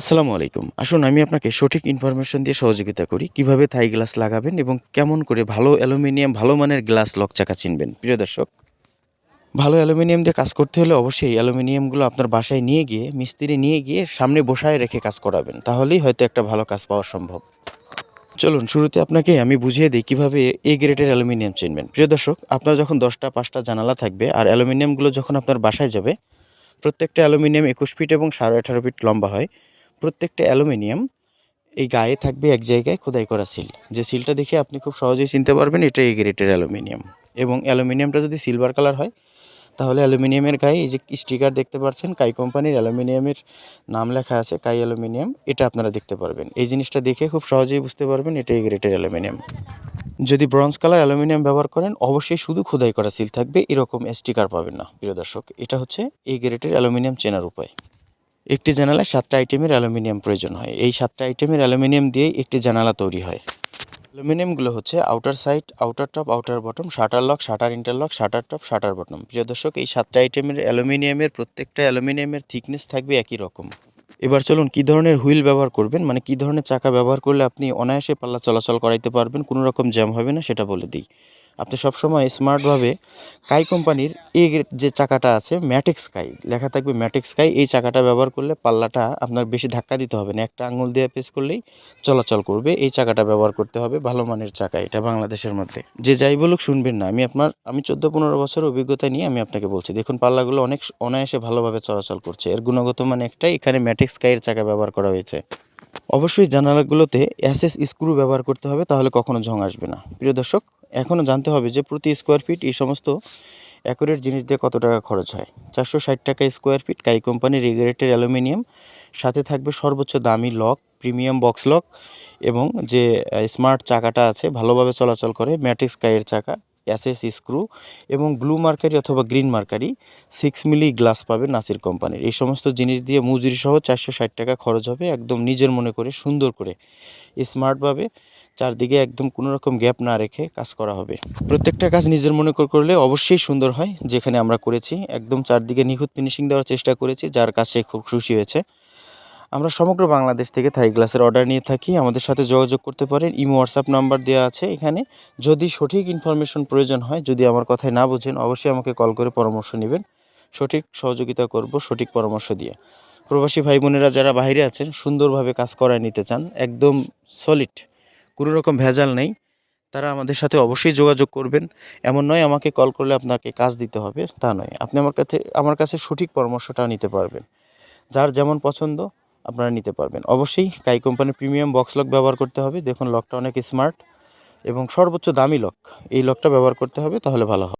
আসসালামু আলাইকুম। আসুন আমি আপনাকে সঠিক ইনফরমেশন দিয়ে সহযোগিতা করি। কীভাবে থাই গ্লাস লাগাবেন এবং কেমন করে ভালো অ্যালুমিনিয়াম, ভালো মানের গ্লাস লক চাকা চিনবেন? প্রিয় দর্শক, ভালো অ্যালুমিনিয়াম দিয়ে কাজ করতে হলে অবশ্যই অ্যালুমিনিয়ামগুলো আপনার বাসায় নিয়ে গিয়ে, মিস্ত্রি নিয়ে গিয়ে সামনে বসায় রেখে কাজ করাবেন। তাহলেই হয়তো একটা ভালো কাজ পাওয়া সম্ভব। চলুন, শুরুতে আপনাকে আমি বুঝিয়ে দিই কীভাবে এ গ্রেডের অ্যালুমিনিয়াম চিনবেন। প্রিয় দর্শক, আপনার যখন দশটা, পাঁচটা জানালা থাকবে আর অ্যালুমিনিয়ামগুলো যখন আপনার বাসায় যাবে, প্রত্যেকটা অ্যালুমিনিয়াম একুশ ফিট এবং সাড়ে আঠারো ফিট লম্বা হয়। প্রত্যেকটা অ্যালুমিনিয়াম এই গায়ে থাকবে এক জায়গায় খোদাই করা সিল। যে সিলটা দেখে আপনি খুব সহজেই চিনতে পারবেন এটা এই গ্রেটের অ্যালুমিনিয়াম। এবং অ্যালুমিনিয়ামটা যদি সিলভার কালার হয়, তাহলে অ্যালুমিনিয়ামের গায়ে এই যে স্টিকার দেখতে পাচ্ছেন, কাই কোম্পানির অ্যালুমিনিয়ামের নাম লেখা আছে, কাই অ্যালুমিনিয়াম, এটা আপনারা দেখতে পারবেন। এই জিনিসটা দেখে খুব সহজেই বুঝতে পারবেন এটা এই গ্রেটের অ্যালুমিনিয়াম। যদি ব্রঞ্জ কালার অ্যালুমিনিয়াম ব্যবহার করেন, অবশ্যই শুধু খোদাই করা সিল থাকবে, এরকম স্টিকার পাবেন না, প্রিয় দর্শক। এটা হচ্ছে এই গ্রেটের অ্যালুমিনিয়াম চেনার উপায়। একটি জানালায় সাতটা আইটেমের অ্যালুমিনিয়াম প্রয়োজন হয়। এই সাতটা আইটেমের অ্যালুমিনিয়াম দিয়েই একটি জানালা তৈরি হয়। অ্যালুমিনিয়ামগুলো হচ্ছে outer side outer top outer bottom shutter lock shutter interlock shutter top shutter bottom প্রিয় দর্শক, এই সাতটা আইটেমের অ্যালুমিনিয়ামের প্রত্যেকটা অ্যালুমিনিয়ামের থিকনেস থাকবে একই রকম। এবার চলুন কী ধরনের হুইল ব্যবহার করবেন? মানে কী ধরনের চাকা ব্যবহার করলে আপনি অনায়াসে পাল্লা চলাচল করাইতে পারবেন? কোনো রকম জ্যাম হবে না, সেটা বলে দিই। আপনি সবসময় স্মার্টভাবে কাই কোম্পানির এই যে চাকাটা আছে ম্যাটিক স্কাই লেখা থাকবে ম্যাটিক স্কাই এই চাকাটা ব্যবহার করলে পাল্লাটা আপনার বেশি ধাক্কা দিতে হবে না। একটা আঙুল দিয়ে পেস করলেই চলাচল করবে। এই চাকাটা ব্যবহার করতে হবে, ভালো মানের চাকা এটা বাংলাদেশের মধ্যে। যে যাই বলুক, শুনবেন না। আমি আপনার, আমি চোদ্দ পনেরো বছর অভিজ্ঞতা নিয়ে আমি আপনাকে বলছি। দেখুন, পাল্লাগুলো অনেক অনায়াসে ভালোভাবে চলাচল করছে। এর গুণগত মান একটাই, এখানে ম্যাটিক স্কাইয়ের চাকা ব্যবহার করা হয়েছে। অবশ্যই জানালাগুলোতে অ্যাসেস স্ক্রু ব্যবহার করতে হবে, তাহলে কখনো ঝং আসবে না। প্রিয় দর্শক, এখনও জানতে হবে যে প্রতি স্কোয়ার ফিট এই সমস্ত অ্যাকুরেট জিনিস দিয়ে কত টাকা খরচ হয়। চারশো ষাট টাকা স্কোয়ার ফিট কাই কোম্পানির রেগুলেটেড অ্যালুমিনিয়াম সাথে থাকবে সর্বোচ্চ দামি লক প্রিমিয়াম বক্স লক এবং যে স্মার্ট চাকাটা আছে, ভালোভাবে চলাচল করে ম্যাটিক স্কাইয়ের চাকা এসএস স্ক্রু এবং ব্লু মার্কারি অথবা green mercury six milli glass পাবে নাসির কোম্পানির। এই সমস্ত জিনিস দিয়ে মজুরি সহ চারশো ষাট টাকা খরচ হবে, একদম নিজের মনে করে সুন্দর করে স্মার্টভাবে চারদিকে একদম কোনো রকম গ্যাপ না রেখে কাজ করা হবে। প্রত্যেকটা কাজ নিজের মনে করে, করলে অবশ্যই সুন্দর হয়, যেখানে আমরা করেছি। একদম চারদিকে নিখুঁত ফিনিশিং দেওয়ার চেষ্টা করেছি, যার কাছে খুব খুশি হয়েছে। আমরা সমগ্র বাংলাদেশ থেকে থাই গ্লাসের অর্ডার নিয়ে থাকি। আমাদের সাথে যোগাযোগ করতে পারেন। ইমো হোয়াটসঅ্যাপ নাম্বার দেওয়া আছে এখানে। যদি সঠিক ইনফরমেশন প্রয়োজন হয়, যদি আমার কথায় না বোঝেন, অবশ্যই আমাকে কল করে পরামর্শ নেবেন। সঠিক সহযোগিতা করব, সঠিক পরামর্শ দিয়ে। প্রবাসী ভাই বোনেরা যারা বাইরে আছেন, সুন্দরভাবে কাজ করায় নিতে চান, একদম সলিড কোনো রকম ভেজাল নেই, তারা আমাদের সাথে অবশ্যই যোগাযোগ করবেন। এমন নয়, আমাকে কল করলে আপনাকে কাজ দিতে হবে, তা নয়। আপনি আমার কাছে আমার কাছে সঠিক পরামর্শটা নিতে পারবেন। যার যেমন পছন্দ আপনারা নিতে পারবেন। অবশ্যই কাই কোম্পানির প্রিমিয়াম বক্স লক ব্যবহার করতে হবে। দেখুন লকটা অনেক স্মার্ট এবং সর্বোচ্চ দামি লক এই লকটা ব্যবহার করতে হবে, তাহলে ভালো হবে